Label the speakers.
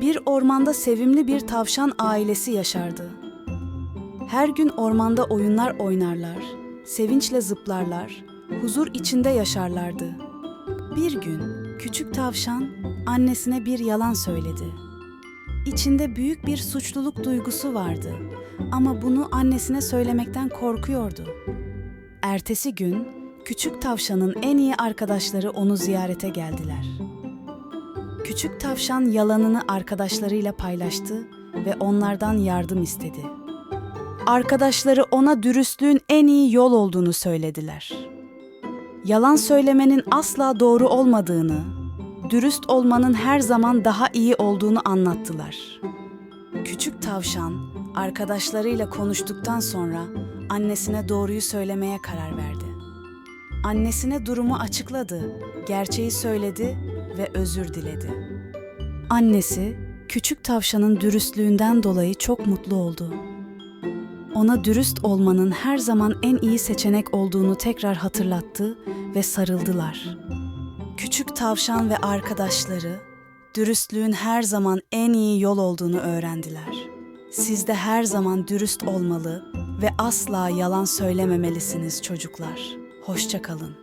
Speaker 1: Bir ormanda sevimli bir tavşan ailesi yaşardı. Her gün ormanda oyunlar oynarlar, sevinçle zıplarlar, huzur içinde yaşarlardı. Bir gün küçük tavşan annesine bir yalan söyledi. İçinde büyük bir suçluluk duygusu vardı ama bunu annesine söylemekten korkuyordu. Ertesi gün küçük tavşanın en iyi arkadaşları onu ziyarete geldiler. Küçük tavşan yalanını arkadaşlarıyla paylaştı ve onlardan yardım istedi. Arkadaşları ona dürüstlüğün en iyi yol olduğunu söylediler. Yalan söylemenin asla doğru olmadığını, dürüst olmanın her zaman daha iyi olduğunu anlattılar. Küçük tavşan arkadaşlarıyla konuştuktan sonra annesine doğruyu söylemeye karar verdi. Annesine durumu açıkladı, gerçeği söyledi ve özür diledi. Annesi küçük tavşanın dürüstlüğünden dolayı çok mutlu oldu. Ona dürüst olmanın her zaman en iyi seçenek olduğunu tekrar hatırlattı ve sarıldılar. Küçük tavşan ve arkadaşları dürüstlüğün her zaman en iyi yol olduğunu öğrendiler. Siz de her zaman dürüst olmalı ve asla yalan söylememelisiniz çocuklar. Hoşça kalın.